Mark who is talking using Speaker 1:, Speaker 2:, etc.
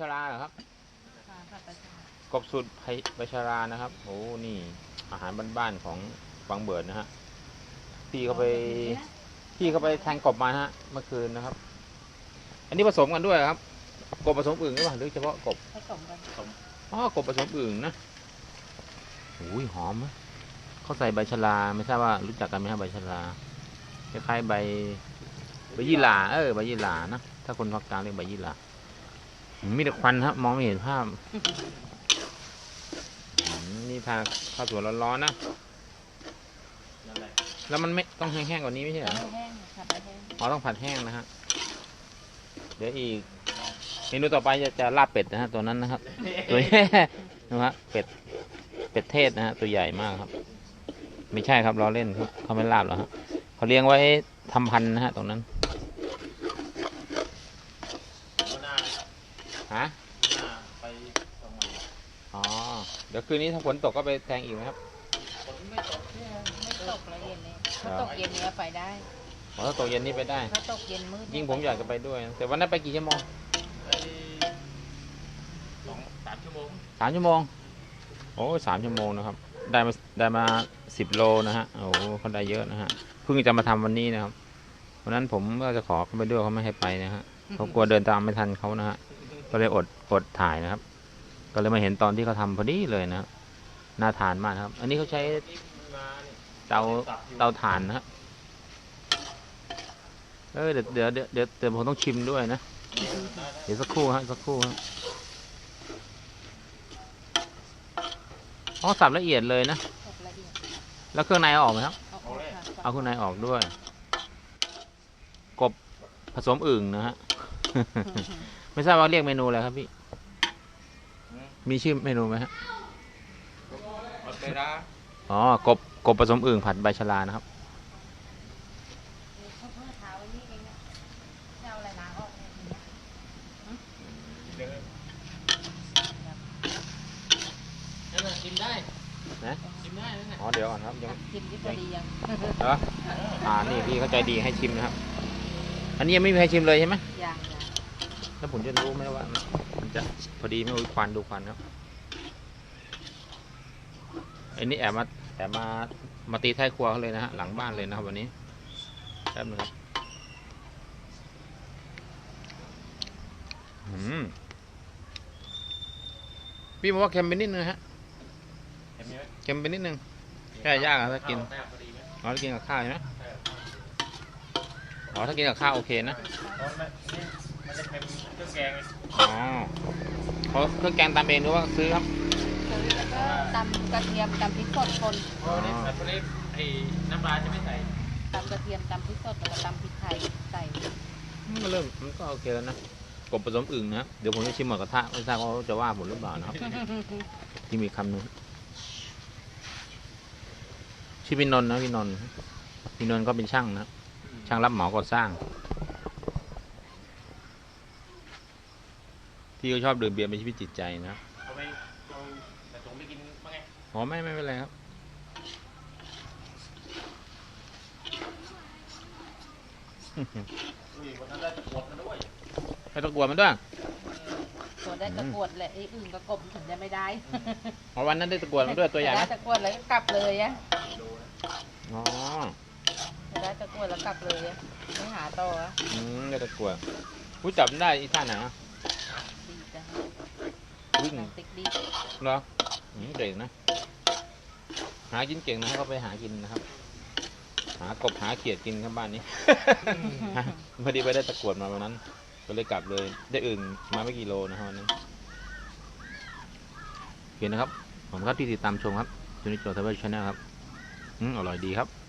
Speaker 1: ชราเหรอครับ
Speaker 2: ค่ะผัดปลาชาก
Speaker 1: บสูตรไผ่ใบชรานะครับโอ้นี่อาหารบ้านๆของบางเบิดนะฮะพี่เขาไปพี่เขาไปแทงกบมานะฮะเมื่อคืนนะครับ อันนี้ผสมกันด้วยเหรอครับ กบผสมอึ่งหรือเปล่าหรือเฉพาะกบ
Speaker 2: ผสมกัน
Speaker 1: อ๋อกบผสมอึ่งนะอุ้ยหอมนะเขาใส่ใบชราไม่ทราบว่ารู้จักกันไหมครับใบชราคล้ายๆใบใบยี่หร่าเออใบยี่หร่านะถ้าคนภาคกลางเรียกใบยี่หร่าอื มมีแต่ควันครับ มองไม่เห็นภาพอืมนี่ทานข้าวสวยร้อนๆนะ
Speaker 3: นั่นแหละ
Speaker 1: แล้วมันไม่ต้องแห้งๆกว่านี้ไม่ใช่เหรอ
Speaker 2: ไม่แห้งผัดไปแห้ง
Speaker 1: อ๋อต้องผัดแห้งนะฮะ เดี๋ยวอีกเมนูต่อไปจะจะลาบเป็ดนะฮะตัวนั้นนะครับ ตัวนะฮะเป็ด เป็ดเทศนะฮะตัวใหญ่มากครับ ไม่ใช่ครับเราเล่นครับเขาไม่ลาบหรอกฮะเขาเลี้ยงไว้ทำพันธุ์นะฮะตรงนั้น
Speaker 3: ก็หน้า
Speaker 1: ฮะ
Speaker 3: หน้าไปตรงไหน
Speaker 1: อ๋อ เดี๋ยวคืนนี้ถ้าฝนตกก็ไปแทงอีกไหมครับ
Speaker 3: ฝนไม่ตก
Speaker 2: ไม่ตกแล้วเย็นนี้ถ้าตกเย็นนี้ก็ไปได้
Speaker 1: อ๋อถ้าตกเย็นนี้ไปได้
Speaker 2: ถ้าตกเย็นมืด
Speaker 1: ยิ่งผมอยากจะไปด้วยนะแต่วันนั้นไปกี่ชั่วโมง
Speaker 3: ไปสองสามชั่วโมง
Speaker 1: สามชั่วโมง โอ้สามชั่วโมงนะครับ ได้มาได้มาสิบโลนะฮะ โอ้เขาได้เยอะนะฮะ เพิ่งจะมาทำวันนี้นะครับวันนั้นผมก็จะขอเขาไปด้วยเขาไม่ให้ไปนะฮะเขากลัวเดินตามไม่ทันเขานะฮะ ก็เลยอดอดถ่ายนะครับ ก็เลยมาเห็นตอนที่เขาทำพอดีเลยนะครับน่าทานมากครับ อันนี้เขาใช้
Speaker 3: เตา
Speaker 1: เตาถ่านนะครับเออเดี๋ยวเดี๋ยวเดี๋ยวเดี๋ยวเดี๋ยวผมต้องชิมด้วยนะ เดี๋ยวสักครู่ฮะสักครู่ฮะอ๋อสับละเอียดเลยนะ แล้วเครื่องในเอาออกไหมครับ
Speaker 2: เอา
Speaker 1: เอาเครื่องในออกด้วย กบผสมอึ่งนะฮะ ไม่ทราบว่าเรียกเมนูอะไรครับพี่ มีชื่อเมนูไหมฮะ
Speaker 3: หมดเวลา
Speaker 1: อ๋อกบกบผสมอึ่งผัดใบชะลานะครับ
Speaker 2: เขาเพิ่งเท้าไว้นี่เองนะจะเอาอะไรล้างออกเนี่ยทีเนี้ย
Speaker 3: เดี๋ยว
Speaker 1: นั่นแหละชิมได้นะ
Speaker 3: ชิมได้นั่นแหละ
Speaker 1: อ๋อเดี๋ยวก่อนครับยัง
Speaker 2: กินที่พอดียัง
Speaker 1: เหรออ่านี่พี่เข้าใจดีให้ชิมนะครับ อันนี้ยังไม่มีใครชิมเลยใช่ไหม
Speaker 2: ยังยัง
Speaker 1: แล้วผมจะรู้ไหมว่ามันจะพอดีไหม่รู้ควันดูควันครับไอ้นี่แอบมาแอบมามาตีท้ายครัวเขาเลยนะฮะหลังบ้านเลยนะครับวันนี้แป๊บนึงครับอืมพี่บอกว่าเค็มไปนิดนึงฮะ
Speaker 3: เค็
Speaker 1: มไปนิดนึงแค่ยากอะถ้ากิน
Speaker 3: อ๋
Speaker 1: อถ้ากินกับข้าวใช่ไหมอ๋อถ้ากินกับข้าวโอเคนะ
Speaker 3: มันนี่มันจะเป็นเครื่องแกงไง
Speaker 1: อ๋อเขาเครื่องแกงตามเองหรือว่าซื้อครับ
Speaker 2: ซื้อแล้วก็ตำกระเทียมตำพริกสดคน
Speaker 3: เพราะนี่แต่พวกนี้ไอ้น้ำปลาจะไม่ใส่
Speaker 2: ตำกระเทียมตำพริกสดแล้วก็ตำพริกไทยใส่
Speaker 1: มันเริ่มมันก็โอเคแล้วนะกบผสมอึ่งนะครับเดี๋ยวผมจะชิมหมูกระทะไม่ทราบว่าเขาจะว่าผมหรือเปล่านะครับที่มีคำหนึงชื่อพี่นนท์นะพี่นนท์พี่นนท์ก็เป็นช่างนะครับช่างรับเหมาก่อสร้าง ที่เขาชอบดื่มเบียร์เป็นชีวิตจิตใจนะครับ
Speaker 3: เอาไปเอาแต่ตรงไม่กินบ้างไง
Speaker 1: อ๋อไม่ไม่เป็นไรครับ
Speaker 3: อุ้ยวันนั้นได้ตะกรวดมาด้วย
Speaker 1: ไม่ต้องกลัวมันด้วย
Speaker 2: ตัวได้ตะกรวดแหละไอ้อื่นก็กบถึงจะไม่ได้
Speaker 1: อ๋อวันนั้นได้ตะกรวดมันด้วยตัวใหญ่ไหม
Speaker 2: ได้ตะกรวดแล้วก็กลับเลยอะ
Speaker 3: ดูนะ
Speaker 1: อ๋อ
Speaker 2: จะได้ตะกรวดแล้วกลับเลยอะไม่หาต่ออะ
Speaker 1: อืมได้ตะกรวดผู้จับมันได้อีท่าไหนอะ
Speaker 2: ดีจัง
Speaker 1: วิ่ง
Speaker 2: หนังติ๊กดี
Speaker 1: เหรออืมเก่งนะ หากินเก่งนะเขาไปหากินนะครับ หากบหาเขียดกินครับบ้านนี้ฮะพอดีไปได้ตะกรวดมาวันนั้น ก็เลยกลับเลย ได้อึ่งมาไม่กี่โลนะครับวันนั้นโอเคนะครับ ผมครับที่ติดตามชมครับจูนิโจทเวอร์ชาแนลครับ อืมอร่อยดีครับ